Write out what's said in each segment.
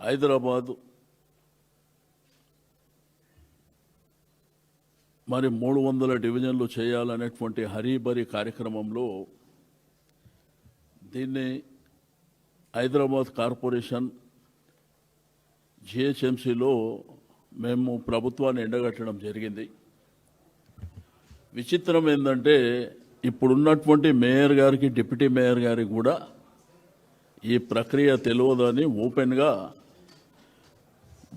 హైదరాబాదు. మరి మూడు వందల డివిజన్లు చేయాలనేటువంటి హరీబరి కార్యక్రమంలో దీన్ని హైదరాబాద్ కార్పొరేషన్ జిహెచ్ఎంసీలో మేము ప్రభుత్వాన్ని ఎండగట్టడం జరిగింది. విచిత్రం ఏంటంటే ఇప్పుడున్నటువంటి మేయర్ గారికి డిప్యూటీ మేయర్ గారికి కూడా ఈ ప్రక్రియ తెలియదని ఓపెన్గా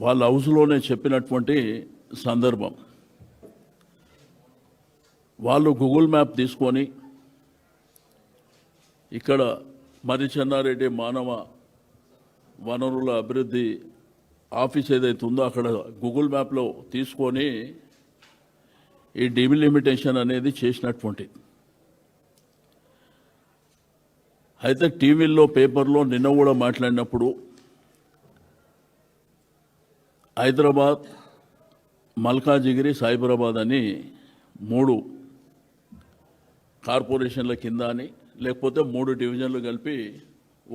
వాళ్ళ హౌస్లోనే చెప్పినటువంటి సందర్భం. వాళ్ళు గూగుల్ మ్యాప్ తీసుకొని ఇక్కడ మరి చెన్నారెడ్డి మానవ వనరుల అభివృద్ధి ఆఫీస్ ఏదైతే ఉందో అక్కడ గూగుల్ మ్యాప్లో తీసుకొని ఈ డిమిలిమిటేషన్ అనేది చేసినటువంటిది అయితే టీవీల్లో పేపర్లో నిన్న కూడా మాట్లాడినప్పుడు హైదరాబాద్ మల్కాజిగిరి సైబరాబాద్ అని మూడు కార్పొరేషన్ల కింద అని లేకపోతే మూడు డివిజన్లు కలిపి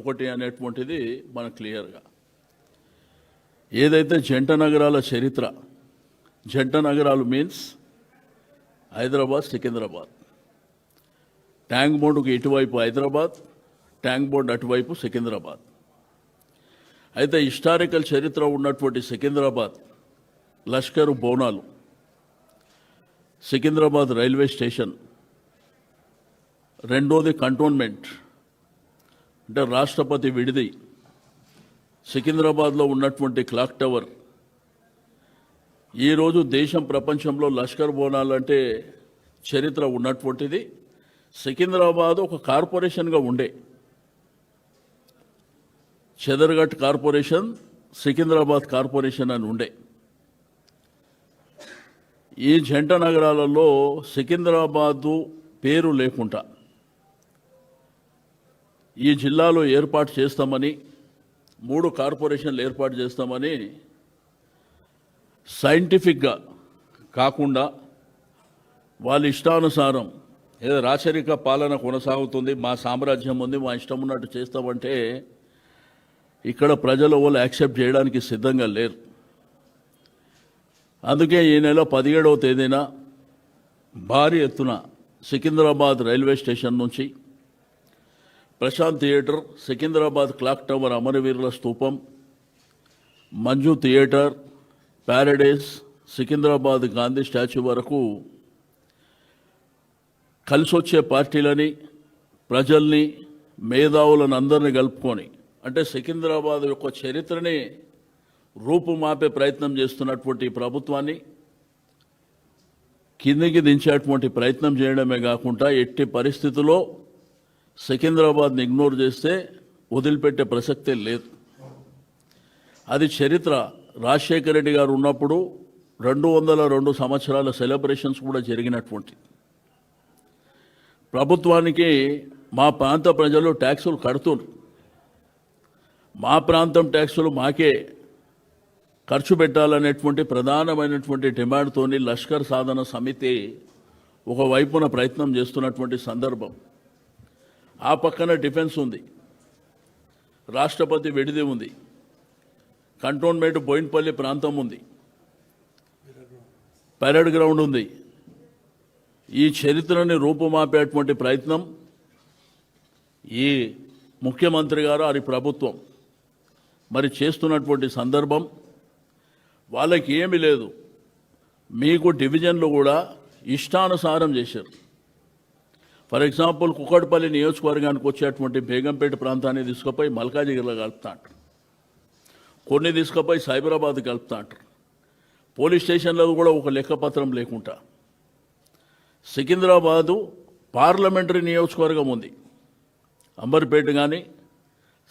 ఒకటి అనేటువంటిది మనకు క్లియర్గా. ఏదైతే జంట నగరాల చరిత్ర జంట నగరాలు మీన్స్ హైదరాబాద్ సికింద్రాబాద్. ట్యాంక్ బోర్డుకు ఇటువైపు హైదరాబాద్ ట్యాంక్ బోర్డు అటువైపు సికింద్రాబాద్. అయితే హిస్టారికల్ చరిత్ర ఉన్నటువంటి సికింద్రాబాద్ లష్కరు బోనాలు సికింద్రాబాద్ రైల్వే స్టేషన్ రెండోది కంటోన్మెంట్ అంటే రాష్ట్రపతి విడిది సికింద్రాబాద్లో ఉన్నటువంటి క్లాక్ టవర్. ఈరోజు దేశం ప్రపంచంలో లష్కర్ బోనాలు అంటే చరిత్ర ఉన్నటువంటిది. సికింద్రాబాద్ ఒక కార్పొరేషన్గా ఉండే. చెదర్ఘట్ కార్పొరేషన్ సికింద్రాబాద్ కార్పొరేషన్ అని ఉండే. ఈ జంట నగరాలలో సికింద్రాబాదు పేరు లేకుండా ఈ జిల్లాలో ఏర్పాటు చేస్తామని మూడు కార్పొరేషన్లు ఏర్పాటు చేస్తామని సైంటిఫిక్గా కాకుండా వాళ్ళ ఇష్టానుసారం ఏదో రాచరిక పాలన కొనసాగుతుంది మా సామ్రాజ్యం ఉంది మా ఇష్టం ఉన్నట్టు చేస్తామంటే ఇక్కడ ప్రజలు వాళ్ళు యాక్సెప్ట్ చేయడానికి సిద్ధంగా లేరు. అందుకే ఈ నెల పదిహేడవ తేదీన భారీ ఎత్తున సికింద్రాబాద్ రైల్వే స్టేషన్ నుంచి Prashanth theatre Secunderabad clock tower అమరవీరుల స్తూపం Manju theatre Paradise Secunderabad Gandhi statue వరకు కలిసొచ్చే పార్టీలని ప్రజల్ని మేధావులను అందరిని కలుపుకొని అంటే సికింద్రాబాద్ యొక్క చరిత్రని రూపుమాపే ప్రయత్నం చేస్తున్నటువంటి ప్రభుత్వాన్ని కిందికి దించేటువంటి ప్రయత్నం చేయడమే కాకుండా ఎట్టి పరిస్థితుల్లో సికింద్రాబాద్ని ఇగ్నోర్ చేస్తే వదిలిపెట్టే ప్రసక్తే లేదు. అది చరిత్ర. రాజశేఖర రెడ్డి గారు ఉన్నప్పుడు రెండు వందల రెండు సంవత్సరాల సెలబ్రేషన్స్ కూడా జరిగినటువంటి. ప్రభుత్వానికి మా ప్రాంత ప్రజలు ట్యాక్సులు కడుతున్నారు. మా ప్రాంతం ట్యాక్సులు మాకే ఖర్చు పెట్టాలనేటువంటి ప్రధానమైనటువంటి డిమాండ్తోని లష్కర్ సాధన సమితి ఒకవైపున ప్రయత్నం చేస్తున్నటువంటి సందర్భం. ఆ పక్కన డిఫెన్స్ ఉంది. రాష్ట్రపతి విడిది ఉంది. కంటోన్మెంట్ బోయిన్పల్లి ప్రాంతం ఉంది. పెరడ్ గ్రౌండ్ ఉంది. ఈ చరిత్రని రూపుమాపేటువంటి ప్రయత్నం ఈ ముఖ్యమంత్రి గారు అది ప్రభుత్వం. మరి చేస్తున్నటువంటి సందర్భం వాళ్ళకి ఏమీ లేదు. మీకు డివిజన్లు కూడా ఇష్టానుసారం చేశారు. ఫర్ ఎగ్జాంపుల్ కుక్కడపల్లి నియోజకవర్గానికి వచ్చేటువంటి బేగంపేట ప్రాంతాన్ని తీసుకుపోయి మల్కాజిగిరిలో కలుపుతా అంటారు కొన్ని తీసుకుపోయి సైబరాబాద్ కలుపుతా అంటారు పోలీస్ స్టేషన్లో కూడా ఒక లెక్కపత్రం లేకుండా. సికింద్రాబాదు పార్లమెంటరీ నియోజకవర్గం ఉంది. అంబర్పేట కానీ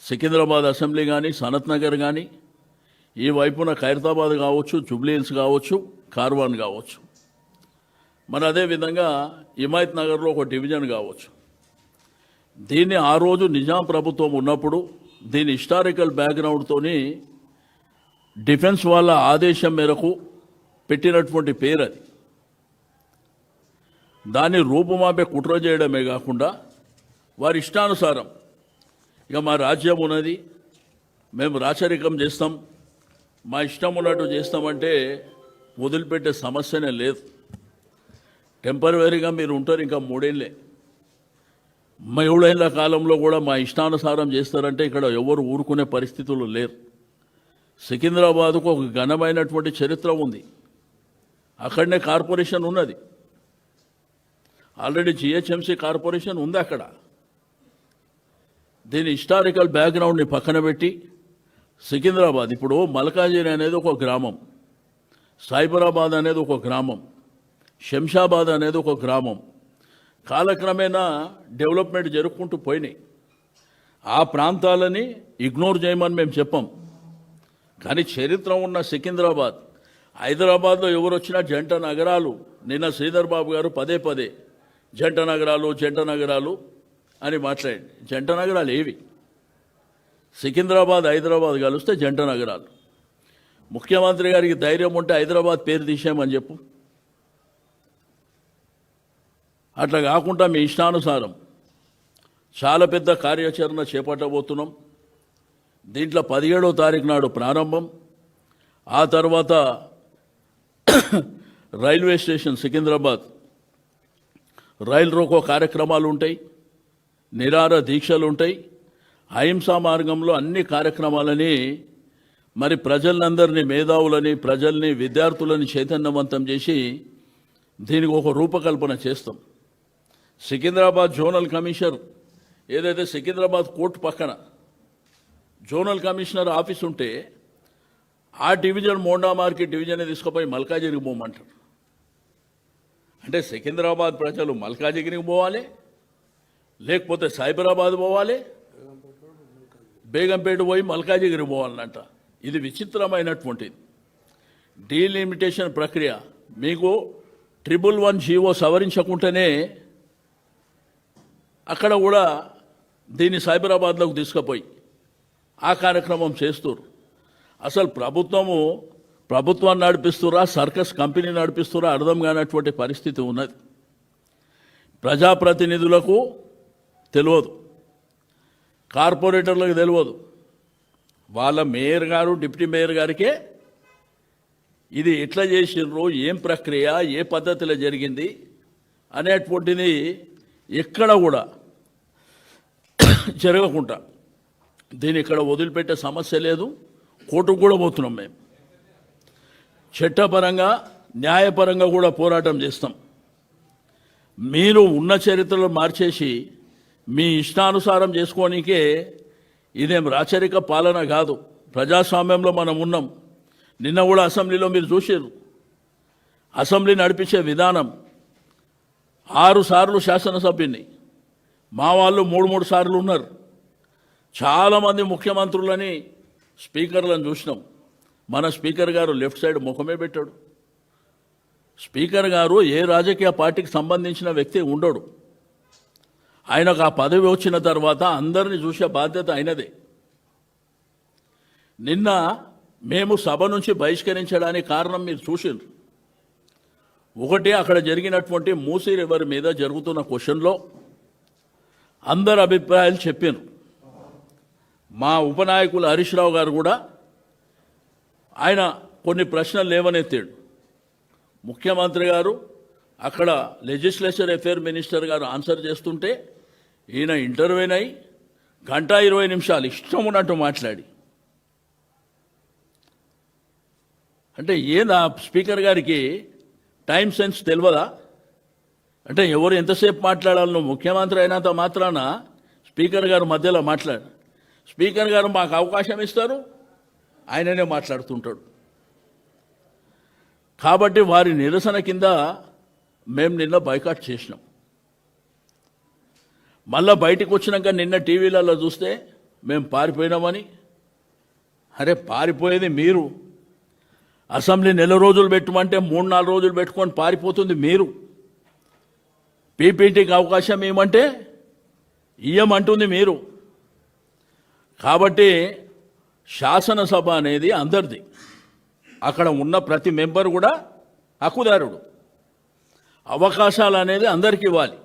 సికింద్రాబాద్ అసెంబ్లీ కానీ సనత్ నగర్ కానీ ఈ వైపున ఖైరతాబాద్ కావచ్చు జుబ్లీహిల్స్ కావచ్చు కార్వాన్ కావచ్చు. మరి అదేవిధంగా హిమాయత్ నగర్లో ఒక డివిజన్ కావచ్చు. దీన్ని ఆ రోజు నిజాం ప్రభుత్వం ఉన్నప్పుడు దీని హిస్టారికల్ బ్యాక్గ్రౌండ్తోని డిఫెన్స్ వాళ్ళ ఆదేశం మేరకు పెట్టినటువంటి పేరు అది దాన్ని రూపుమాపే కుట్ర చేయడమే కాకుండా వారి ఇష్టానుసారం ఇక మా రాజ్యం ఉన్నది. మేము రాచరికం చేస్తాం. మా ఇష్టం ఉన్నట్టు చేస్తామంటే వదిలిపెట్టే సమస్యనే లేదు. టెంపరీగా మీరు ఉంటారు ఇంకా మూడేళ్ళే ఏడేళ్ళ కాలంలో కూడా మా ఇష్టానుసారం చేస్తారంటే ఇక్కడ ఎవరు ఊరుకునే పరిస్థితులు లేరు. సికింద్రాబాద్కు ఒక ఘనమైనటువంటి చరిత్ర ఉంది. అక్కడనే కార్పొరేషన్ ఉన్నది. ఆల్రెడీ జిహెచ్ఎంసీ కార్పొరేషన్ ఉంది అక్కడ. దీని హిస్టారికల్ బ్యాక్గ్రౌండ్ని పక్కన పెట్టి సికింద్రాబాద్ ఇప్పుడు మల్కాజిరి అనేది ఒక గ్రామం సైబరాబాద్ అనేది ఒక గ్రామం శంషాబాద్ అనేది ఒక గ్రామం. కాలక్రమేణా డెవలప్మెంట్ జరుపుకుంటూ పోయినాయి. ఆ ప్రాంతాలని ఇగ్నోర్ చేయమని మేము చెప్పాం. కానీ చరిత్ర ఉన్న సికింద్రాబాద్ హైదరాబాద్లో ఎవరు వచ్చినా జంట నగరాలు నిన్న శ్రీధర్ బాబు గారు పదే పదే జంట నగరాలు జంట నగరాలు అని మాట్లాడి జంట నగరాలు ఏవి? సికింద్రాబాద్ హైదరాబాద్ కలిస్తే జంట నగరాలు. ముఖ్యమంత్రి గారికి ధైర్యం ఉంటే హైదరాబాద్ పేరు తీసేయమని చెప్పు. అట్లా కాకుండా మీ ఇష్టానుసారం చాలా పెద్ద కార్యాచరణ చేపట్టబోతున్నాం. దీంట్లో పదిహేడో తారీఖు నాడు ప్రారంభం. ఆ తర్వాత రైల్వే స్టేషన్ సికింద్రాబాద్. రైలు రోకో కార్యక్రమాలు ఉంటాయి. నిరార దీక్షలు ఉంటాయి. అహింసా మార్గంలో అన్ని కార్యక్రమాలని మరి ప్రజలందరినీ మేధావులని ప్రజల్ని విద్యార్థులని చైతన్యవంతం చేసి దీనికి ఒక రూపకల్పన చేస్తాం. సికింద్రాబాద్ జోనల్ కమిషనర్ ఏదైతే సికింద్రాబాద్ కోర్టు పక్కన జోనల్ కమిషనర్ ఆఫీస్ ఉంటే ఆ డివిజన్ మోండా మార్కెట్ డివిజన్ తీసుకుపోయి మల్కాజిరికి పోమంటారు. అంటే సికింద్రాబాద్ ప్రజలు మల్కాజిగిరికి పోవాలి లేకపోతే సైబరాబాద్ పోవాలి? బేగంపేట పోయి మల్కాజిగిరి పోవాలంట. ఇది విచిత్రమైనటువంటిది డీలిమిటేషన్ ప్రక్రియ. మీకు ట్రిపుల్ వన్ జీవో సవరించకుంటేనే అక్కడ కూడా దీన్ని సైబరాబాద్లోకి తీసుకుపోయి ఆ కార్యక్రమం చేస్తారు అసలు ప్రభుత్వము ప్రభుత్వాన్ని నడిపిస్తురా సర్కస్ కంపెనీ నడిపిస్తురా అర్థం కానటువంటి పరిస్థితి ఉన్నది. ప్రజాప్రతినిధులకు తెలియదు కార్పొరేటర్లకు తెలియదు వాళ్ళ మేయర్ గారు డిప్యూటీ మేయర్ గారికే ఇది ఎట్లా చేసిండ్రు ఏం ప్రక్రియ ఏ పద్ధతిలో జరిగింది అనేటువంటిది ఎక్కడ కూడా జరగకుండా. దీన్ని ఇక్కడ వదిలిపెట్టే సమస్య లేదు. కోర్టుకు కూడా పోతున్నాం మేము. చట్టపరంగా న్యాయపరంగా కూడా పోరాటం చేస్తాం. మీరు ఉన్న చరిత్రలో మార్చేసి మీ ఇష్టానుసారం చేసుకోనికే ఇదేం రాచరిక పాలన కాదు. ప్రజాస్వామ్యంలో మనం ఉన్నాం. నిన్న కూడా అసెంబ్లీలో మీరు చూసారు అసెంబ్లీ నడిపించే విధానం. ఆరు సార్లు శాసనసభ్యుని మా వాళ్ళు మూడు మూడు సార్లు ఉన్నారు. చాలామంది ముఖ్యమంత్రులని స్పీకర్లను చూసినాం. మన స్పీకర్ గారు లెఫ్ట్ సైడ్ ముఖమే పెట్టాడు. స్పీకర్ గారు ఏ రాజకీయ పార్టీకి సంబంధించిన వ్యక్తి ఉండడు. ఆయనకు ఆ పదవి వచ్చిన తర్వాత అందరిని చూసే బాధ్యత అయినదే నిన్న మేము సభ నుంచి బహిష్కరించడానికి కారణం మీరు చూసిండ్రు. ఒకటి అక్కడ జరిగినటువంటి మూసీ రివర్ మీద జరుగుతున్న క్వశ్చన్లో అందరు అభిప్రాయాలు చెప్పారు. మా ఉపనాయకులు హరీష్ రావు గారు కూడా ఆయన కొన్ని ప్రశ్నలు లేవనెత్తాడు. ముఖ్యమంత్రి గారు అక్కడ లెజిస్లేచర్ అఫేర్ మినిస్టర్ గారు ఆన్సర్ చేస్తుంటే ఈయన ఇంటర్వ్యూన్ అయి గంట ఇరవై నిమిషాలు ఇష్టం ఉన్నట్టు మాట్లాడి. అంటే ఏందా స్పీకర్ గారికి టైం సెన్స్ తెలియదా అంటే ఎవరు ఎంతసేపు మాట్లాడాలను ముఖ్యమంత్రి అయినంత మాత్రాన స్పీకర్ గారు మధ్యలో మాట్లాడు. స్పీకర్ గారు మాకు అవకాశం ఇస్తారు. ఆయననే మాట్లాడుతుంటాడు. కాబట్టి వారి నిరసన కింద మేము నిన్న బైకాట్ చేసినాం. మళ్ళా బయటకు వచ్చినాక నిన్న టీవీలలో చూస్తే మేము పారిపోయినామని. అరే పారిపోయేది మీరు. అసెంబ్లీ నెల రోజులు పెట్టమంటే మూడు నాలుగు రోజులు పెట్టుకొని పారిపోతుంది మీరు. పీపీటీకి అవకాశం ఏమంటే ఇయ్యమంటుంది మీరు. కాబట్టి శాసనసభ అనేది అందరిది. అక్కడ ఉన్న ప్రతి మెంబర్ కూడా హక్కుదారుడు. అవకాశాలు అనేది అందరికీ ఇవ్వాలి.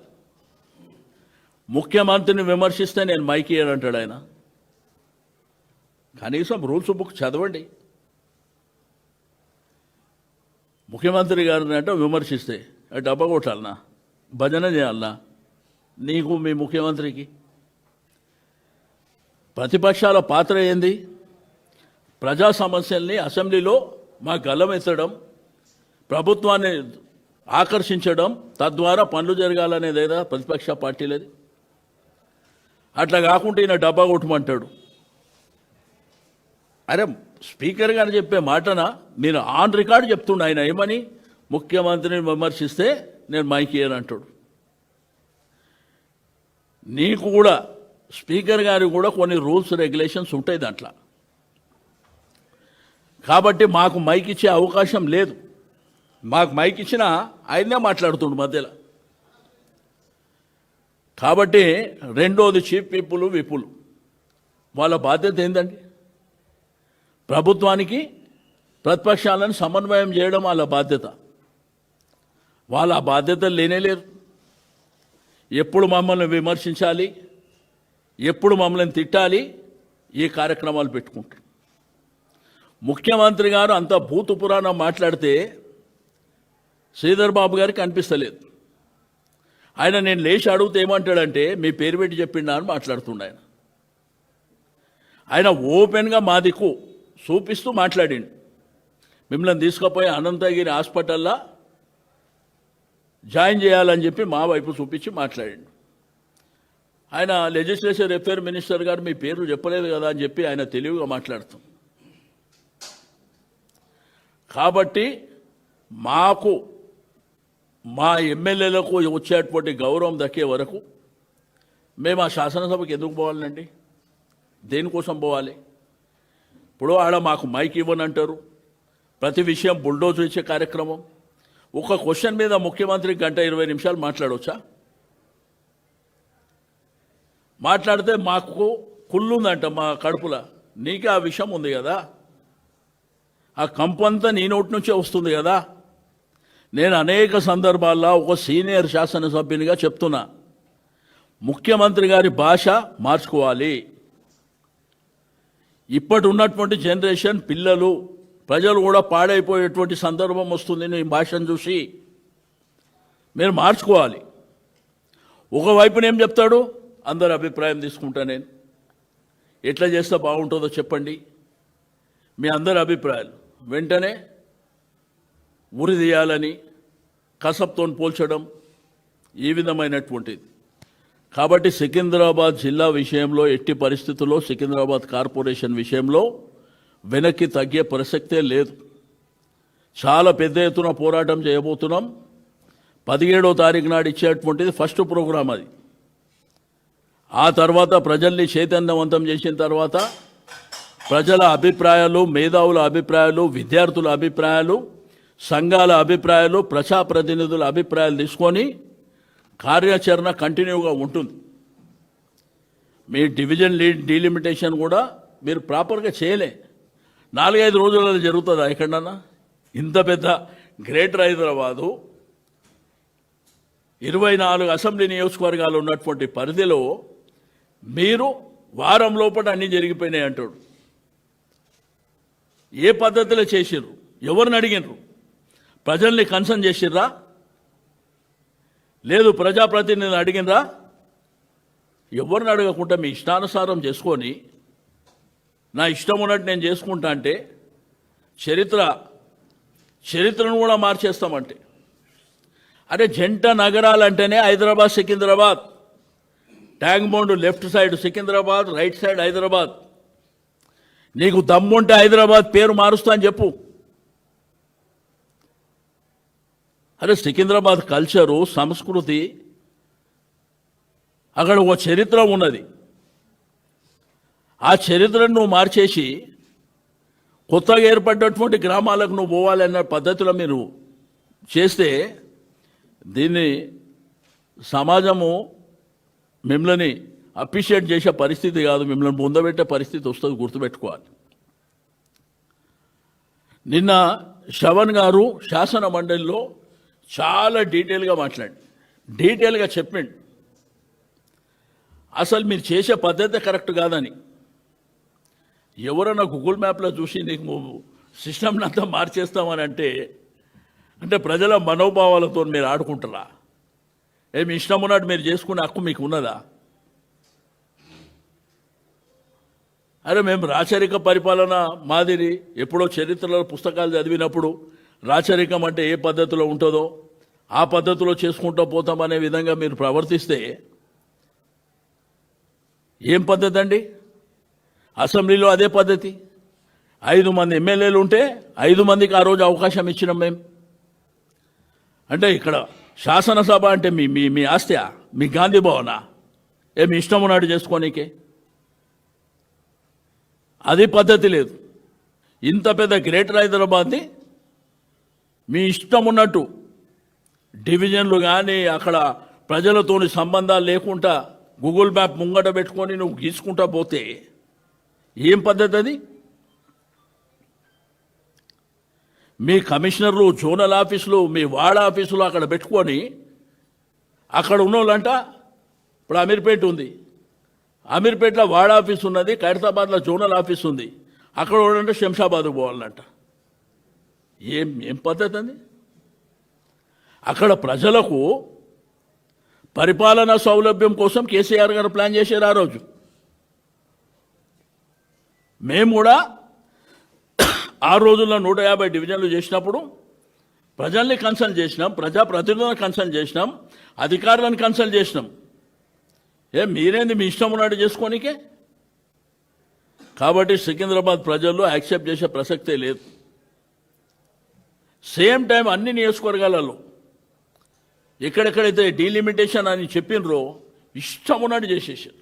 ముఖ్యమంత్రిని విమర్శిస్తే నేను మైక్ అంటాడు ఆయన. కనీసం రూల్స్ బుక్ చదవండి. ముఖ్యమంత్రి గారిని అంటే విమర్శిస్తే ఆ డబ్బా కొట్టాలనా? భజన చేయాలనా? నీకు మీ ముఖ్యమంత్రికి. ప్రతిపక్షాల పాత్ర ఏంది? ప్రజా సమస్యల్ని అసెంబ్లీలో మా గల్లమెత్తడం ప్రభుత్వాన్ని ఆకర్షించడం తద్వారా పనులు జరగాలనేదేదా ప్రతిపక్ష పార్టీలది? అట్లా కాకుండా ఈయన డబ్బా కొట్టమంటాడు. అరే స్పీకర్ గారు చెప్పే మాటన? నేను ఆన్ రికార్డ్ చెప్తుండ ఆయన ఏమని? ముఖ్యమంత్రిని విమర్శిస్తే నేను మైక్ అంటాడు. నీకు కూడా స్పీకర్ గారికి కూడా కొన్ని రూల్స్ రెగ్యులేషన్స్ ఉంటాయి దాంట్లో. కాబట్టి మాకు మైక్ ఇచ్చే అవకాశం లేదు. మాకు మైక్ ఇచ్చినా ఆయనే మాట్లాడుతుండు మధ్యలో. కాబట్టి రెండోది చీఫ్ పీపుల్ విపులు. వాళ్ళ బాధ్యత ఏంటండి ప్రభుత్వానికి ప్రతిపక్షాలను సమన్వయం చేయడం వాళ్ళ బాధ్యత. వాళ్ళ బాధ్యత బాధ్యతలు లేనేలేరు ఎప్పుడు మమ్మల్ని విమర్శించాలి? ఎప్పుడు మమ్మల్ని తిట్టాలి? ఈ కార్యక్రమాలు పెట్టుకుంటారు ముఖ్యమంత్రి గారు అంత భూత పురాణం మాట్లాడితే శ్రీధర్ బాబు గారికి అనిపిస్తలేదు. ఆయన నేను లేచి అడిగితే ఏమంటాడంటే మీ పేరు పెట్టి చెప్పిండా అని మాట్లాడుతుండ ఆయన. ఆయన ఓపెన్గా మా దిక్కు చూపిస్తూ మాట్లాడిండు. మిమ్మల్ని తీసుకుపోయి అనంతగిరి హాస్పిటల్లో జాయిన్ చేయాలని చెప్పి మా వైపు చూపించి మాట్లాడిండు. ఆయన లెజిస్లేచర్ అఫేర్ మినిస్టర్ గారు మీ పేరు చెప్పలేదు కదా అని చెప్పి ఆయన తెలివిగా మాట్లాడుతాం కాబట్టి మాకు మా ఎమ్మెల్యేలకు వచ్చేటువంటి గౌరవం దక్కే వరకు మేము ఆ శాసనసభకి ఎందుకు పోవాలండి? దేనికోసం పోవాలి? ఇప్పుడు ఆడ మాకు మైక్ ఇవ్వనంటారు ప్రతి విషయం బుల్డోజ్ ఇచ్చే కార్యక్రమం. ఒక క్వశ్చన్ మీద ముఖ్యమంత్రి గంట ఇరవై నిమిషాలు మాట్లాడవచ్చా మాట్లాడితే మాకు కుళ్ళుందంట మా కడుపుల. నీకే ఆ విషయం ఉంది కదా? ఆ కంపంతా నీ నోటి నుంచే వస్తుంది కదా? నేను అనేక సందర్భాల్లో ఒక సీనియర్ శాసనసభ్యునిగా చెప్తున్నా. ముఖ్యమంత్రి గారి భాష మార్చుకోవాలి. ఇప్పటి ఉన్నటువంటి జనరేషన్ పిల్లలు ప్రజలు కూడా పాడైపోయేటువంటి సందర్భం వస్తుంది నీ భాషను చూసి. మీరు మార్చుకోవాలి. ఒకవైపున ఏం చెప్తాడు? అందరి అభిప్రాయం తీసుకుంటా నేను. ఎట్లా చేస్తే బాగుంటుందో చెప్పండి. మీ అందరి అభిప్రాయాలు. వెంటనే ఉరిదీయాలని కసబ్తో పోల్చడం ఈ విధమైనటువంటిది. కాబట్టి సికింద్రాబాద్ జిల్లా విషయంలో ఎట్టి పరిస్థితుల్లో సికింద్రాబాద్ కార్పొరేషన్ విషయంలో వెనక్కి తగ్గే ప్రసక్తే లేదు. చాలా పెద్ద ఎత్తున పోరాటం చేయబోతున్నాం. పదిహేడో తారీఖు నాడు ఇచ్చేటువంటిది ఫస్ట్ ప్రోగ్రాం అది. ఆ తర్వాత ప్రజల్ని చైతన్యవంతం చేసిన తర్వాత ప్రజల అభిప్రాయాలు మేధావుల అభిప్రాయాలు విద్యార్థుల అభిప్రాయాలు సంఘాల అభిప్రాయాలు ప్రజాప్రతినిధుల అభిప్రాయాలు తీసుకొని కార్యాచరణ కంటిన్యూగా ఉంటుంది. మీ డివిజన్ లీడ్ డీలిమిటేషన్ కూడా మీరు ప్రాపర్గా చేయలే. నాలుగైదు రోజులలో జరుగుతుందా ఎక్కడన్నా? ఇంత పెద్ద గ్రేటర్ హైదరాబాదు ఇరవై నాలుగు అసెంబ్లీ నియోజకవర్గాలు ఉన్నటువంటి పరిధిలో మీరు వారం లోపల అన్నీ జరిగిపోయినాయి అంటాడు. ఏ పద్ధతిలో చేసిర్రు? ఎవరిని అడిగినరు ప్రజల్ని కన్సర్న్ చేసిర్రా? లేదు ప్రజాప్రతినిధిని అడిగినరా? ఎవరిని అడగకుండా మీ ఇష్టానుసారం చేసుకొని నా ఇష్టం ఉన్నట్టు నేను చేసుకుంటా అంటే చరిత్ర చరిత్రను కూడా మార్చేస్తామంటే. అరే జంట నగరాలంటేనే Hyderabad Secunderabad. Tank bund left side Secunderabad right side Hyderabad. నీకు దమ్ముంటే హైదరాబాద్ పేరు మారుస్తా అని చెప్పు. అరే సికింద్రాబాద్ కల్చరు సంస్కృతి అక్కడ ఒక చరిత్ర ఉన్నది. ఆ చరిత్రను నువ్వు మార్చేసి కొత్తగా ఏర్పడ్డటువంటి గ్రామాలకు నువ్వు పోవాలన్న పద్ధతిలో మీరు చేస్తే దీన్ని సమాజము మిమ్మల్ని అప్రిషియేట్ చేసే పరిస్థితి కాదు. మిమ్మల్ని ముందబెట్టే పరిస్థితి వస్తుంది గుర్తుపెట్టుకోవాలి. నిన్న శవన్ గారు శాసన మండలిలో చాలా డీటెయిల్గా మాట్లాడి. డీటెయిల్గా చెప్పండి. అసలు మీరు చేసే పద్ధతి కరెక్ట్ కాదని. ఎవరైనా గూగుల్ మ్యాప్లో చూసి నీకు సిస్టమ్ని అంతా మార్చేస్తామని అంటే అంటే ప్రజల మనోభావాలతో మీరు ఆడుకుంటారా? ఏమి ఇష్టం ఉన్నట్టు మీరు చేసుకునే హక్కు మీకు ఉన్నదా? అరే మేము రాచరిక పరిపాలన మాదిరి ఎప్పుడో చరిత్రలో పుస్తకాలు చదివినప్పుడు రాచరికం అంటే ఏ పద్ధతిలో ఉంటుందో ఆ పద్ధతిలో చేసుకుంటూ పోతామనే విధంగా మీరు ప్రవర్తిస్తే ఏం పద్ధతి అండి? అసెంబ్లీలో అదే పద్ధతి. ఐదు మంది ఎమ్మెల్యేలు ఉంటే ఐదు మందికి ఆ రోజు అవకాశం ఇచ్చినాం మేము అంటే ఇక్కడ శాసనసభ అంటే మీ మీ మీ ఆస్తియా మీ గాంధీ భవనా? ఏమి ఇష్టం ఉన్నాడు చేసుకోనీకే. అది పద్ధతి లేదు. ఇంత పెద్ద గ్రేటర్ హైదరాబాద్ని మీ ఇష్టం ఉన్నట్టు డివిజన్లు కానీ అక్కడ ప్రజలతోని సంబంధాలు లేకుండా గూగుల్ మ్యాప్ ముంగట పెట్టుకొని నువ్వు గీసుకుంటా పోతే ఏం పద్ధతి అది? మీ కమిషనర్లు జోనల్ ఆఫీసులు మీ వార్డ్ ఆఫీసులు అక్కడ పెట్టుకొని అక్కడ ఉన్న వాళ్ళంట ఇప్పుడు అమీర్పేట ఉంది. అమీర్పేటలో వార్డ్ ఆఫీస్ ఉన్నది ఖైరతాబాద్లో జోనల్ ఆఫీస్ ఉంది అక్కడ ఉండంటే శంషాబాద్కు పోవాలంట. ఏం ఏం పద్ధతి అది అక్కడ ప్రజలకు పరిపాలనా సౌలభ్యం కోసం కేసీఆర్ గారు ప్లాన్ చేశారు ఆ రోజు. మేము కూడా ఆ రోజుల్లో నూట యాభై డివిజన్లు చేసినప్పుడు ప్రజల్ని కన్సల్ట్ చేసినాం ప్రజాప్రతినిధులను కన్సల్ట్ చేసినాం అధికారులను కన్సల్ట్ చేసినాం. ఏ మీరేంది మీ ఇష్టం ఉన్నట్టు చేసుకోనికే? కాబట్టి సికింద్రాబాద్ ప్రజల్లో యాక్సెప్ట్ చేసే ప్రసక్తే లేదు. సేమ్ టైం అన్ని నియోజకవర్గాలలో ఎక్కడెక్కడైతే డీలిమిటేషన్ అని చెప్పినరో ఇష్టం ఉన్నట్టు చేసేసారు.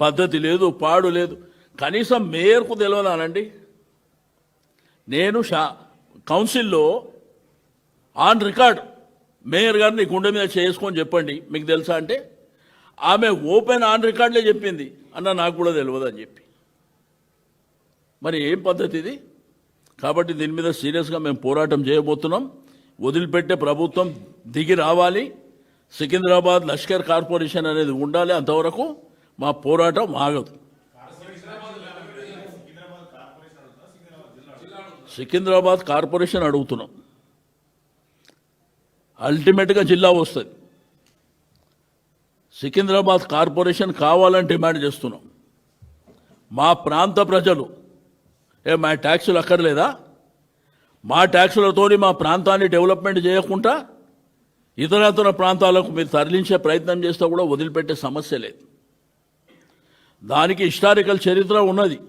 పద్ధతి లేదు పాడు లేదు. కనీసం మేయర్కు తెలియదానండి నేను షా కౌన్సిల్లో ఆన్ రికార్డ్ మేయర్ గారిని గుండె మీద చేసుకొని చెప్పండి. మీకు తెలుసా అంటే ఆమె ఓపెన్ ఆన్ రికార్డ్లే చెప్పింది. అన్న నాకు కూడా తెలియదు అని చెప్పి. మరి ఏం పద్ధతి ఇది? కాబట్టి దీని మీద సీరియస్గా మేము పోరాటం చేయబోతున్నాం. వదిలిపెట్టే ప్రభుత్వం దిగి రావాలి. సికింద్రాబాద్ లష్కర్ కార్పొరేషన్ అనేది ఉండాలి అంతవరకు. మా పోరాటం ఆగదు. సికింద్రాబాద్ కార్పొరేషన్ అడుగుతున్నాం. అల్టిమేట్గా జిల్లా వస్తుంది. సికింద్రాబాద్ కార్పొరేషన్ కావాలని డిమాండ్ చేస్తున్నాం. మా ప్రాంత ప్రజలు ఏ మా ట్యాక్సులు అక్కర్లేదా? మా ట్యాక్సులతోని మా ప్రాంతాన్ని డెవలప్మెంట్ చేయకుండా ఇతరతర ప్రాంతాలకు మీరు తరలించే ప్రయత్నం చేస్తే కూడా వదిలిపెట్టే సమస్య లేదు. దానికి హిస్టారికల్ చరిత్ర ఉన్నది.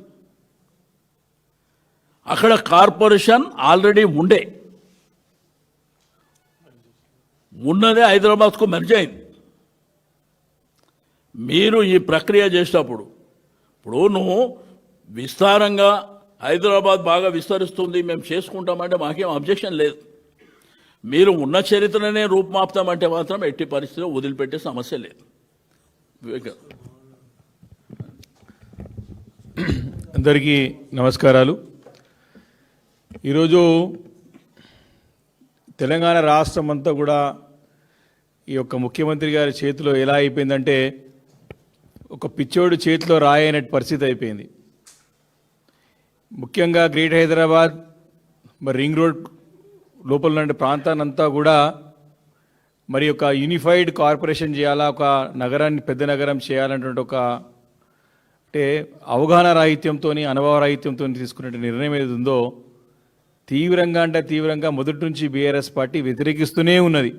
అక్కడ కార్పొరేషన్ ఆల్రెడీ ఉండే. ఉన్నదే హైదరాబాద్కు మెర్జ్ అయింది. మీరు ఈ ప్రక్రియ చేసేటప్పుడు ఇప్పుడు నువ్వు విస్తారంగా హైదరాబాద్ బాగా విస్తరిస్తుంది మేము చేసుకుంటామంటే మాకేం అబ్జెక్షన్ లేదు. మీరు ఉన్న చరిత్రనే రూపుమాపుతామంటే మాత్రం ఎట్టి పరిస్థితిలో వదిలిపెట్టే సమస్య లేదు. అందరికీ నమస్కారాలు. ఈరోజు తెలంగాణ రాష్ట్రం అంతా కూడా ఈ యొక్క ముఖ్యమంత్రి గారి చేతిలో ఎలా అయిపోయిందంటే ఒక పిచ్చోడు చేతిలో రాయనట్టు పరిస్థితి అయిపోయింది. ముఖ్యంగా గ్రేట్ హైదరాబాద్ మరి రింగ్ రోడ్ లోపల ఉన్న ప్రాంతానంతా కూడా మరి ఒక యూనిఫైడ్ కార్పొరేషన్ చేయాలా ఒక నగరాన్ని పెద్ద నగరం చేయాలన్నటువంటి ఒక అంటే అవగాహన రాహిత్యంతో అనుభవ రాహిత్యంతో తీసుకునే నిర్ణయం ఏది ఉందో తీవ్రంగా అంటే తీవ్రంగా మొదటి నుంచి బీఆర్ఎస్ పార్టీ వ్యతిరేకిస్తూనే ఉన్నది.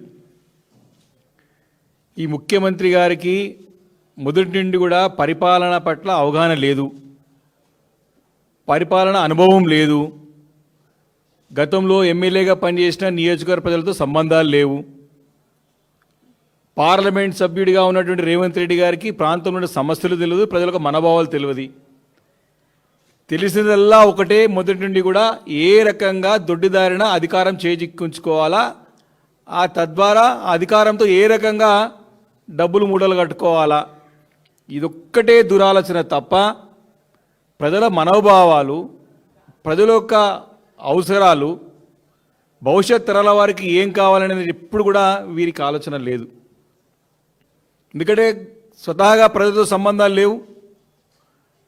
ఈ ముఖ్యమంత్రి గారికి మొదటి నుండి కూడా పరిపాలన పట్ల అవగాహన లేదు. పరిపాలన అనుభవం లేదు. గతంలో ఎమ్మెల్యేగా పనిచేసిన నియోజకవర్గ ప్రజలతో సంబంధాలు లేవు. పార్లమెంట్ సభ్యుడిగా ఉన్నటువంటి రేవంత్ రెడ్డి గారికి ప్రాంతంలోని సమస్యలు తెలియదు ప్రజలకు మనోభావాలు తెలియదు. తెలిసినదల్లా ఒకటే మొదటి నుండి కూడా ఏ రకంగా దొడ్డిదారిన అధికారం చేజిక్కుంచుకోవాలా ఆ తద్వారా అధికారంతో ఏ రకంగా డబ్బులు మూడలు కట్టుకోవాలా ఇదొక్కటే దురాలోచన తప్ప ప్రజల మనోభావాలు ప్రజల యొక్క అవసరాలు భవిష్యత్ తరాల వారికి ఏం కావాలనేది ఎప్పుడు కూడా వీరికి ఆలోచన లేదు. ఎందుకంటే స్వతహాగా ప్రజలతో సంబంధాలు లేవు.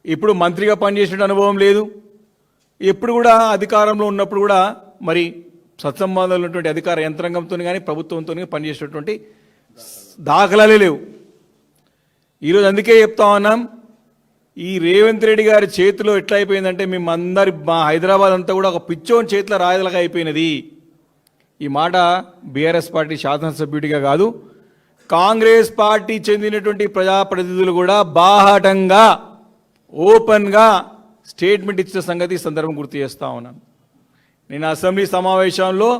ఇప్పుడు మంత్రిగా పనిచేసిన అనుభవం లేదు. ఎప్పుడు కూడా అధికారంలో ఉన్నప్పుడు కూడా మరి సత్సంబంధాలు ఉన్నటువంటి అధికార యంత్రాంగంతో కానీ ప్రభుత్వంతో పనిచేసేటువంటి దాఖలాలే లేవు. ఈరోజు అందుకే చెప్తా ఉన్నాం ఈ రేవంత్ రెడ్డి గారి చేతిలో ఎట్లా అయిపోయిందంటే మేము అందరి మా హైదరాబాద్ అంతా కూడా ఒక పిచ్చోని చేతిలో రాయదలగా అయిపోయినది. ఈ మాట బీఆర్ఎస్ పార్టీ శాసనసభ్యుడిగా కాదు కాంగ్రెస్ పార్టీ చెందినటువంటి ప్రజాప్రతినిధులు కూడా బాహాటంగా ఓపెన్గా స్టేట్మెంట్ ఇచ్చిన సంగతి సందర్భం గుర్తు చేస్తా ఉన్నాను. నేను అసెంబ్లీ సమావేశంలో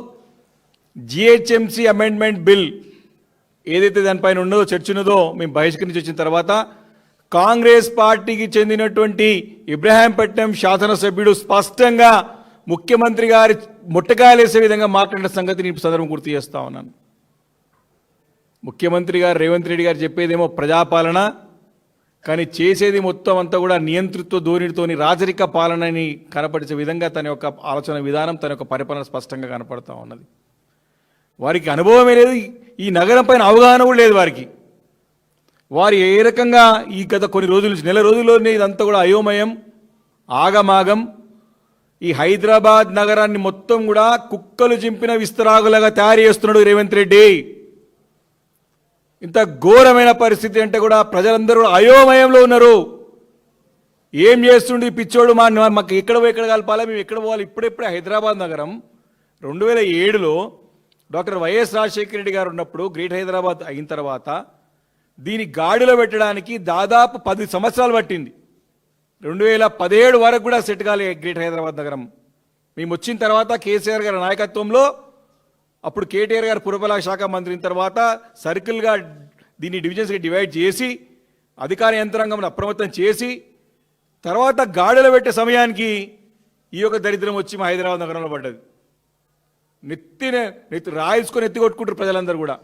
జిహెచ్ఎంసీ అమెండ్మెంట్ బిల్ ఏదైతే దానిపైన ఉన్నదో చర్చ ఉన్నదో మేము బహిష్కరించి వచ్చిన తర్వాత కాంగ్రెస్ పార్టీకి చెందినటువంటి ఇబ్రాహీంపట్నం శాసనసభ్యుడు స్పష్టంగా ముఖ్యమంత్రి గారి ముట్టకాయలేసే విధంగా మాట్లాడిన సంగతి నేను సందర్భం గుర్తు చేస్తా ఉన్నాను. ముఖ్యమంత్రి గారు రేవంత్ రెడ్డి గారు చెప్పేదేమో ప్రజాపాలన కానీ చేసేది మొత్తం అంతా కూడా నియంతృత్వ ధోరణితోని రాజరిక పాలనని కనపరిచే విధంగా తన యొక్క ఆలోచన విధానం తన యొక్క పరిపాలన స్పష్టంగా కనపడతా ఉన్నది. వారికి అనుభవమే లేదు ఈ నగరం పైన అవగాహన కూడా లేదు వారికి. వారు ఏ రకంగా ఈ గత కొన్ని రోజుల నెల రోజుల్లోనే ఇదంతా కూడా అయోమయం ఆగమాగం ఈ హైదరాబాద్ నగరాన్ని మొత్తం కూడా కుక్కలు చింపిన విస్తరాగులాగా తయారు చేస్తున్నాడు రేవంత్ రెడ్డి. ఇంత ఘోరమైన పరిస్థితి అంటే కూడా ప్రజలందరూ అయోమయంలో ఉన్నారు. ఏం చేస్తుండే ఈ పిచ్చోడు? మా మాకు ఎక్కడ పోయి ఎక్కడ కలపాలి? మేము ఎక్కడ పోవాలి? ఇప్పుడెప్పుడే హైదరాబాద్ నగరం రెండు వేల ఏడులో డాక్టర్ వైఎస్ రాజశేఖర రెడ్డి గారు ఉన్నప్పుడు గ్రేట్ హైదరాబాద్ అయిన తర్వాత దీని గాడిలో పెట్టడానికి దాదాపు పది సంవత్సరాలు పట్టింది. రెండు వేల పదిహేడు వరకు కూడా సెట్ కాలే గ్రేట్ హైదరాబాద్ నగరం. మేము వచ్చిన తర్వాత కేసీఆర్ గారి నాయకత్వంలో అప్పుడు కేటీఆర్ గారు పురపాలక శాఖ మంత్రి తర్వాత సర్కిల్గా దీన్ని డివిజన్స్గా డివైడ్ చేసి అధికార యంత్రాంగం అప్రమత్తం చేసి తర్వాత గాడిలో పెట్టే సమయానికి ఈ యొక్క దరిద్రం వచ్చి మా హైదరాబాద్ నగరంలో పడ్డది. నెత్తిన నెత్తి రాయించుకొని ఎత్తి కొట్టుకుంటారు ప్రజలందరూ కూడా.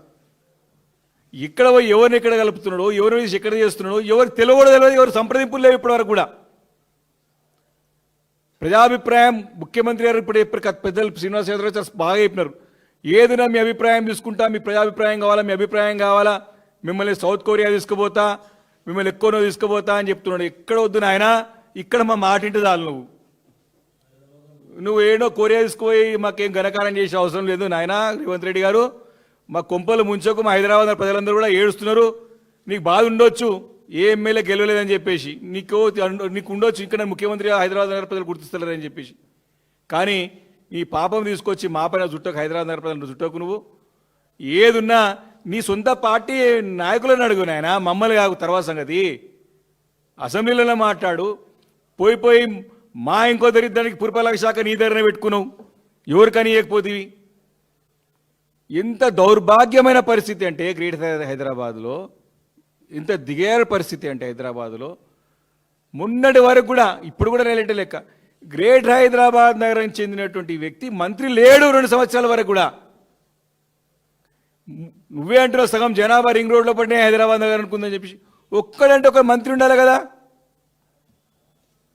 ఇక్కడ పోయి ఎవరిని ఎక్కడ కలుపుతున్నాడో ఎవరి తీసి ఎక్కడ చేస్తున్నాడో ఎవరు తెలియకూడదు తెలియదు ఎవరు సంప్రదింపులు లేవు ఇప్పటివరకు కూడా. ప్రజాభిప్రాయం ముఖ్యమంత్రి గారు ఇప్పుడు చెప్పారు పెద్దలు శ్రీనివాస యాదవ్ గారు బాగా చెప్పినారు. ఏదైనా మీ అభిప్రాయం తీసుకుంటా మీ ప్రజాభిప్రాయం కావాలా మీ అభిప్రాయం కావాలా మిమ్మల్ని సౌత్ కొరియా తీసుకుపోతా మిమ్మల్ని ఎక్కువనో తీసుకుపోతా అని చెప్తున్నాడు. ఎక్కడ వద్దు నాయన ఇక్కడ మా మాటింటి చాలు నువ్వు. నువ్వు ఏడో కొరియా తీసుకుపోయి మాకేం ఘనకారం చేసే అవసరం లేదు నాయన రేవంత్ రెడ్డి గారు. మా కొంపలు ముంచకు మా హైదరాబాద్ ప్రజలందరూ కూడా ఏడుస్తున్నారు. నీకు బాధ ఉండొచ్చు ఏ ఎమ్మెల్యే గెలవలేదని చెప్పేసి. నీకు నీకు ఉండొచ్చు ఇక్కడ ముఖ్యమంత్రి హైదరాబాద్ నగర ప్రజలు గుర్తిస్తలేరని చెప్పేసి. కానీ ఈ పాపం తీసుకొచ్చి మా పైన జుట్టకు హైదరాబాద్ నగర ప్రజలు జుట్టకు నువ్వు. ఏదున్నా నీ సొంత పార్టీ నాయకులను అడుగు నాయన మమ్మల్ని కాకు తర్వాత సంగతి. అసెంబ్లీలోనే మాట్లాడు. పోయి పోయి మా ఇంకో దరిద్రానికి పురపాలక శాఖ నీ దగ్గరనే పెట్టుకున్నావు. ఎవరికని ఇవ్వకపోతేవి ఇంత దౌర్భాగ్యమైన పరిస్థితి అంటే గ్రేట్ హైదరాబాద్లో ఇంత దిగేర పరిస్థితి అంటే హైదరాబాద్లో మొన్నటి వరకు కూడా ఇప్పుడు కూడా రిలేటెడ్ లెక్క గ్రేట్ హైదరాబాద్ నగరానికి చెందినటువంటి వ్యక్తి మంత్రి లేడు రెండు సంవత్సరాల వరకు కూడా. నువ్వే అంటున్నావు సగం జనాభా రింగ్ రోడ్లో పడిన హైదరాబాద్ నగర్ అనుకుందని చెప్పేసి ఒక్కడంటే ఒక మంత్రి ఉండాలి కదా.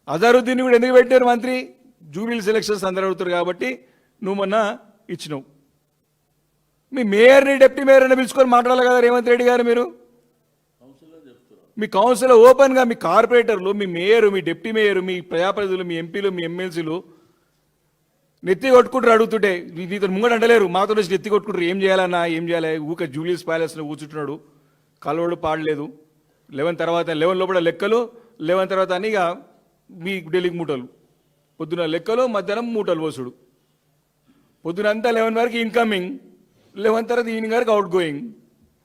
అజరుద్దీన్ కూడా ఎందుకు పెట్టారు మంత్రి? జూబిలీ సెలక్షన్స్ అందరూ అడుగుతారు కాబట్టి నువ్వు మొన్న ఇచ్చినావు. మీ మేయర్ని డిప్టీ మేయర్ని పిలుచుకొని మాట్లాడాలి కదా రేవంత్ రెడ్డి గారు మీరు? మీ కౌన్సిల్ ఓపెన్గా మీ కార్పొరేటర్లు మీ మేయర్ మీ డిప్యూటీ మేయర్ మీ ప్రజాప్రతినిధులు మీ ఎంపీలు మీ ఎమ్మెల్సీలు నెత్తి కొట్టుకుంటారు అడుగుతుంటే నీతో ముంగట అంటలేరు. మాతో వచ్చి నెత్తి కొట్టుకుంటారు ఏం చేయాలన్నా ఏం చేయాలి? ఊక జూలియస్ ప్యాలెస్లో కూర్చుంటున్నాడు. కలవడు పాడలేదు. లెవెన్ తర్వాత లెవెన్ లోపల లెక్కలు లెవెన్ తర్వాత అని ఇక మీ ఢిల్లీకి మూటలు. పొద్దున లెక్కలు మధ్యాహ్నం మూటలు పోసుడు. పొద్దున అంతా లెవెన్ వరకు ఇన్కమింగ్ లెవెన్ తర్వాత ఈవినింగ్ వరకు అవుట్ గోయింగ్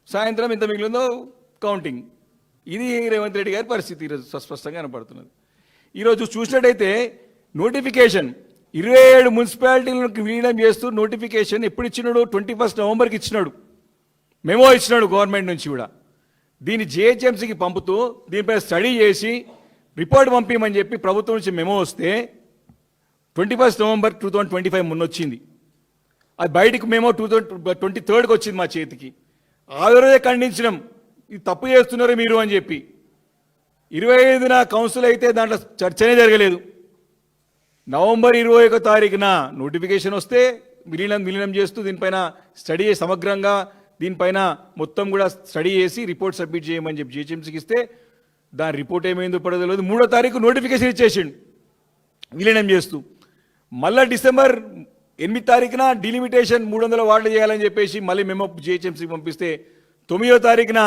సాయంత్రం ఎంత మిగిలిందో కౌంటింగ్ ఇది రేవంత్ రెడ్డి గారి పరిస్థితి ఈరోజు స్పష్టంగా కనపడుతున్నది. ఈరోజు చూసినట్టయితే నోటిఫికేషన్ ఇరవై ఏడు మున్సిపాలిటీలకు విలీనం చేస్తూ నోటిఫికేషన్ ఎప్పుడు ఇచ్చినాడు ట్వంటీ ఫస్ట్ నవంబర్కి ఇచ్చినాడు. మెమో ఇచ్చినాడు గవర్నమెంట్ నుంచి కూడా. దీన్ని జిహెచ్ఎంసీకి పంపుతూ దీనిపై స్టడీ చేసి రిపోర్ట్ పంపించమని చెప్పి ప్రభుత్వం నుంచి మెమో వస్తే twenty first November two thousand twenty five మొన్న వచ్చింది అది బయటికి మేము టూ థౌజండ్ ట్వంటీ థర్డ్కి వచ్చింది మా చేతికి. ఆ రోజే ఖండించినాం ఇది తప్పు చేస్తున్నారు మీరు అని చెప్పి. ఇరవై ఐదున కౌన్సిల్ అయితే దాంట్లో చర్చనే జరగలేదు. నవంబర్ ఇరవై ఒక తారీఖున నోటిఫికేషన్ వస్తే విలీనం విలీనం చేస్తూ దీనిపైన స్టడీ సమగ్రంగా దీనిపైన మొత్తం కూడా స్టడీ చేసి రిపోర్ట్ సబ్మిట్ చేయమని చెప్పి జిహెచ్ఎంసీకి ఇస్తే దాని రిపోర్ట్ ఏమైందో పడదలేదు మూడో తారీఖు నోటిఫికేషన్ ఇచ్చేసిండు. విలీనం చేస్తూ. మళ్ళా డిసెంబర్ ఎనిమిది తారీఖున డిలిమిటేషన్ మూడు వందల వార్డులు చేయాలని చెప్పేసి మళ్ళీ మేము జిహెచ్ఎంసీకి పంపిస్తే తొమ్మిదో తారీఖున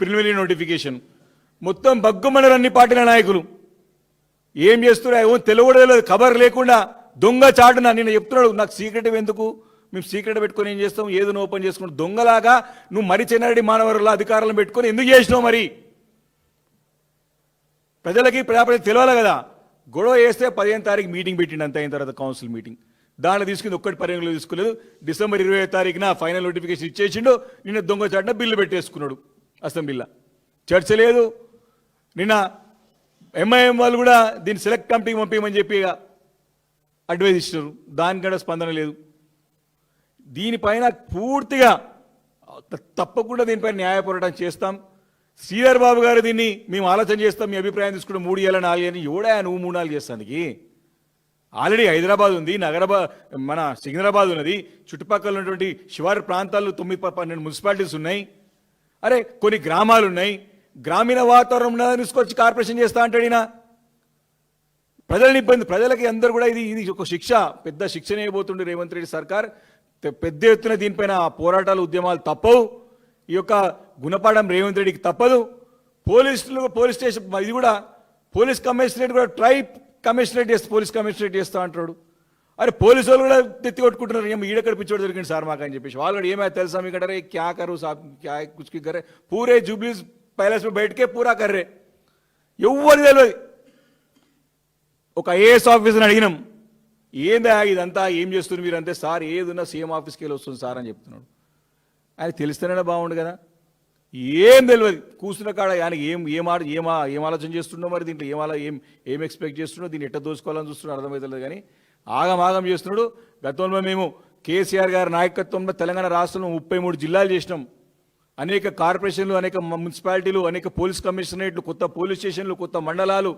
ప్రిలిమినరీ నోటిఫికేషన్. మొత్తం బగ్గుమన్నారు అన్ని పార్టీల నాయకులు. ఏం చేస్తున్నా ఏమో తెలియలేదు కబర్ లేకుండా దొంగ చాటున నేను చెప్తున్నాడు నాకు సీక్రెట్ ఎందుకు? మేము సీక్రెట్ పెట్టుకొని ఏం చేస్తాం? ఏదో ఓపెన్ చేసుకుని దొంగలాగా నువ్వు మరి చెన్నారెడ్డి మానవరుల అధికారులను పెట్టుకొని ఎందుకు చేసినావు మరి? ప్రజలకి ప్రజాప్రతి తెలియాలి కదా. గొడవ వేస్తే పదిహేను తారీఖు మీటింగ్ పెట్టిండి అంత అయిన తర్వాత కౌన్సిల్ మీటింగ్ దాంట్లో తీసుకుంది ఒక్కటి పరిగణలో తీసుకోలేదు. డిసెంబర్ ఇరవై తారీఖున ఫైనల్ నోటిఫికేషన్ ఇచ్చేసిండు. నిన్న దొంగచాటున బిల్లు పెట్టేసుకున్నాడు అసెంబ్లీలో. చర్చ లేదు. నిన్న ఎంఐఎం వాళ్ళు కూడా దీన్ని సెలెక్ట్ కమిటీకి పంపించమని చెప్పి ఇక అడ్వైజ్ ఇచ్చినారు. దానికంటే స్పందన లేదు. దీనిపైన పూర్తిగా తప్పకుండా దీనిపైన న్యాయ పోరాటం చేస్తాం. శ్రీధర్ బాబు గారు దీన్ని మేము ఆలోచన చేస్తాం. మీ అభిప్రాయం తీసుకుంటే మూడు ఏళ్ళ నాలుగు ఏళ్ళని ఎవడా నువ్వు మూడు నాలుగు చేస్తానికి? ఆల్రెడీ హైదరాబాద్ ఉంది నగరాబాద్ మన సికింద్రాబాద్ ఉన్నది. చుట్టుపక్కల ఉన్నటువంటి శివారు ప్రాంతాల్లో తొమ్మిది పన్నెండు మున్సిపాలిటీస్ ఉన్నాయి. అరే కొన్ని గ్రామాలు ఉన్నాయి. గ్రామీణ వాతావరణం ఉన్నదని తీసుకొచ్చి కార్పొరేషన్ చేస్తా అంటాడు ఈయన. ప్రజలని ఇబ్బంది ప్రజలకి అందరూ కూడా ఇది ఇది ఒక శిక్ష పెద్ద శిక్షణ ఇవ్వబోతుండే రేవంత్ రెడ్డి సర్కార్. పెద్ద ఎత్తున దీనిపైన పోరాటాలు ఉద్యమాలు తప్పవు. ఈ యొక్క గుణపాఠం రేవంత్ రెడ్డికి తప్పదు. పోలీసులు పోలీస్ స్టేషన్ ఇది కూడా పోలీస్ కమిషనరేట్ కూడా ట్రై కమిషనరేట్ చేస్తే పోలీస్ కమిషనరేట్ చేస్తా అంటాడు. అరే పోలీసు వాళ్ళు కూడా తెత్తి కొట్టుకుంటున్నారు. ఏమో ఈడ పిచ్చోడు జరిగింది సార్ మాకు అని చెప్పేసి. వాళ్ళు ఏమైనా తెలుసా మీ కడరే క్యా కరు సా క్యా కుచ్కి కర్రే. పూరే జూబ్లీస్ ప్యాలెస్ బయటకే పూరా కర్రే. ఎవరు తెలియదు ఒక ఐఏఎస్ ఆఫీసర్ని అడిగినాం. ఏందా ఇదంతా ఏం చేస్తున్నారు మీరు అంతే సార్ ఏదున్నా సీఎం ఆఫీస్కి వెళ్ళి వస్తుంది సార్ అని చెప్తున్నాడు. ఆయన తెలిస్తేనే బాగుండు కదా. ఏం తెలియదు కూర్చున్న కాడ ఆయన ఏం ఏం ఆడ ఏం ఏం ఆలోచన చేస్తుండో మరి దీంట్లో? ఏం ఆలో ఏం ఏం ఎక్స్పెక్ట్ చేస్తుండో దీన్ని ఎట్ట దోచుకోవాలని చూస్తున్నాడు అర్థమవుతలేదు కానీ ఆగం ఆగం చేస్తున్నాడు. గతంలో మేము కేసీఆర్ గారి నాయకత్వంలో తెలంగాణ రాష్ట్రంలో ముప్పై మూడు జిల్లాలు చేసినాం. అనేక కార్పొరేషన్లు అనేక మున్సిపాలిటీలు అనేక పోలీస్ కమిషనరేట్లు కొత్త పోలీస్ స్టేషన్లు కొత్త మండలాలు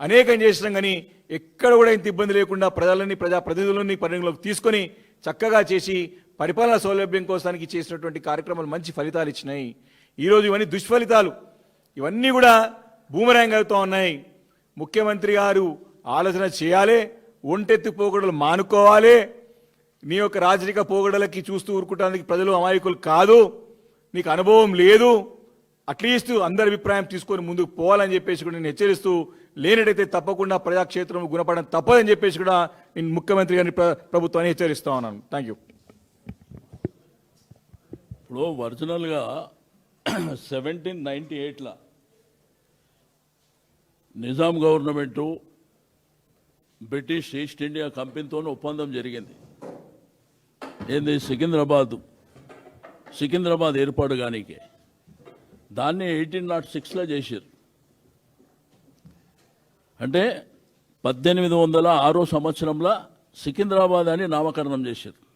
అనేకం చేసినాం కానీ ఎక్కడ కూడా ఇంత ఇబ్బంది లేకుండా ప్రజలని ప్రజా ప్రతినిధులని పరిగణలోకి తీసుకొని చక్కగా చేసి పరిపాలన సౌలభ్యం కోసానికి చేసినటువంటి కార్యక్రమాలు మంచి ఫలితాలు ఇచ్చినాయి. ఈరోజు ఇవన్నీ దుష్ఫలితాలు. ఇవన్నీ కూడా భూమరాంగ్ అవుతూ ఉన్నాయి. ముఖ్యమంత్రి గారు ఆలోచన చేయాలి ఒంటెత్తి పోకడలు మానుకోవాలి. నీ యొక్క రాజరిక పోగడలకి చూస్తూ ఊరుకుంటానికి ప్రజలు అమాయకులు కాదు. నీకు అనుభవం లేదు. అట్లీస్ట్ అందరి అభిప్రాయం తీసుకొని ముందుకు పోవాలని చెప్పేసి కూడా నేను హెచ్చరిస్తూ లేనట్టయితే తప్పకుండా ప్రజాక్షేత్రం గుణపడడం తప్పదని చెప్పేసి కూడా నేను ముఖ్యమంత్రి గారిని ప్రభుత్వాన్ని హెచ్చరిస్తా ఉన్నాను. థ్యాంక్ యూ ఇప్పుడు ఒరిజినల్గా సెవెంటీన్ నైంటీ ఎయిట్లో Nizam government British East India కంపెనీతో ఒప్పందం జరిగింది. ఏంది? సికింద్రాబాద్. సికింద్రాబాద్ ఏర్పాటు కానీకి. దాన్ని ఎయిటీన్ నాట్ సిక్స్లో చేశారు అంటే పద్దెనిమిది వందల ఆరో సంవత్సరంలో సికింద్రాబాద్ అని నామకరణం చేశారు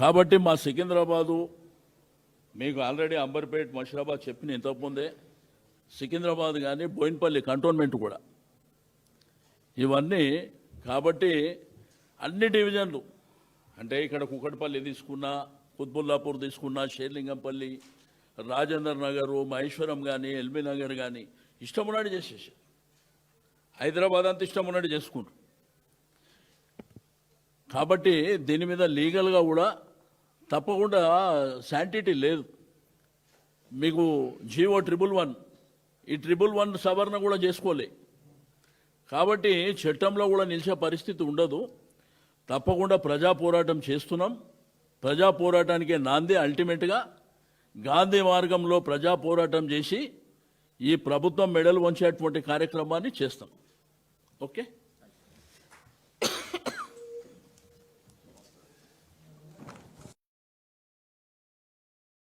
కాబట్టి మా సికింద్రాబాదు మీకు ఆల్రెడీ అంబర్పేట్ మషిరాబాద్ చెప్పిన ఇంతకుముందే సికింద్రాబాద్ కానీ బోయిన్పల్లి కంటోన్మెంట్ కూడా. ఇవన్నీ కాబట్టి అన్ని డివిజన్లు అంటే ఇక్కడ కుక్కడపల్లి తీసుకున్నా కుత్బుల్లాపూర్ తీసుకున్నా షేర్లింగంపల్లి రాజేందర్ నగరు మహేశ్వరం కానీ ఎల్బీ నగర్ కానీ ఇష్టం ఉన్నట్టు చేసేసారు. హైదరాబాద్ అంత ఇష్టం ఉన్నట్టు చేసుకుంటారు. కాబట్టి దీని మీద లీగల్గా కూడా తప్పకుండా శాంటిటీ లేదు. మీకు జీవో ట్రిపుల్ వన్ ఈ ట్రిపుల్ వన్ సవరణ కూడా చేసుకోలే. కాబట్టి చట్టంలో కూడా నిలిచే పరిస్థితి ఉండదు. తప్పకుండా ప్రజా పోరాటం చేస్తున్నాం. ప్రజా పోరాటానికే నాంది అల్టిమేట్గా. గాంధీ మార్గంలో ప్రజా పోరాటం చేసి ఈ ప్రభుత్వం మెడలు వంచేటువంటి కార్యక్రమాన్ని చేస్తాం. ఓకే?